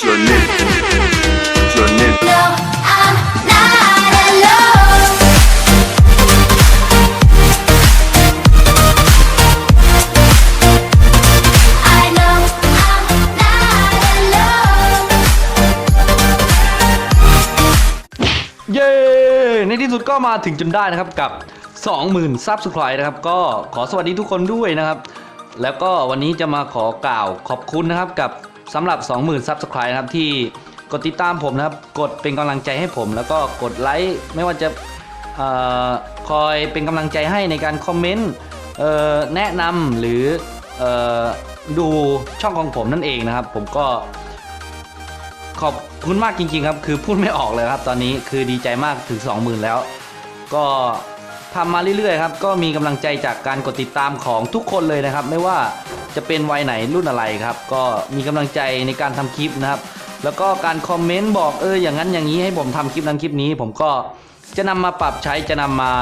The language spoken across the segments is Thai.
It's your name. It's your name. No, I'm not alone. I know I'm not alone. เย้ ในที่สุดก็มาถึงจนได้นะครับกับ 20,000ซับสไครต์นะครับ ก็ขอสวัสดีทุกคนด้วยนะครับ แล้วก็วันนี้จะมาขอกล่าวขอบคุณนะครับกับ สำหรับ 20,000ซับสไครต์นะครับที่กดติดตามผมนะครับ กดเป็นกำลังใจให้ผม แล้วก็กดไลค์ไม่ว่าจะออคอยเป็นกำลังใจให้ในการคอมเมนต์แนะนำหรือออดูช่องของผมนั่นเองนะครับ ผมก็ขอบคุณมากจริง ๆ ครับ คือพูดไม่ออกเลยครับ ตอนนี้คือดีใจมากถึง 20,000 แล้ว ก็ทำมาเรื่อยๆครับ ก็มีกำลังใจจากการกดติดตามของทุกคนเลยนะครับ ไม่ว่า จะเป็นวัยไหนรุ่นอะไรครับ ก็มีกำลังใจในการทำคลิปนะครับ แล้วก็การคอมเมนต์บอกเอออย่างนั้นอย่างนี้ให้ผมทำคลิปนั้นคลิปนี้ ผมก็จะนำมาปรับใช้จะนำมา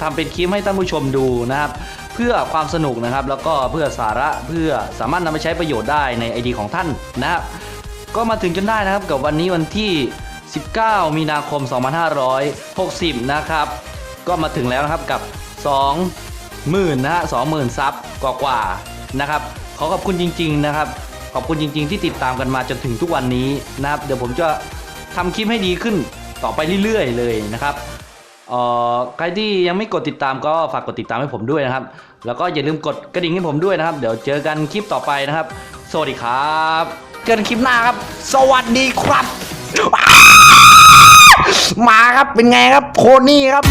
ทำเป็นคลิปให้ท่านผู้ชมดูนะครับ เพื่อความสนุกนะครับ แล้วก็เพื่อสาระเพื่อสามารถนำไปใช้ประโยชน์ได้ในไอ ID ของท่านนะครับก็มาถึงจนได้นะครับกับวันนี้วันที่ 19 มีนาคม 2560 นะครับ ก็มาถึงแล้วนะครับกับ 20,000นะฮะ20,000 ซับกว่าๆ นะครับขอขอบคุณจริง ๆ นะครับ ขอบคุณจริง ๆ ที่ติดตามกันมาจนถึงทุกวันนี้นะครับ เดี๋ยวผมจะทำคลิปให้ดีขึ้นต่อไปเรื่อยๆเลยนะครับใครที่ยังไม่กดติดตามก็ฝากกดติดตามให้ผมด้วยนะครับ แล้วก็อย่าลืมกดกระดิ่งให้ผมด้วยนะครับ เดี๋ยวเจอกันคลิปต่อไปนะครับ สวัสดีครับเจอกันคลิปหน้าครับ สวัสดีครับ มาครับเป็นไงครับโพนี่ครับ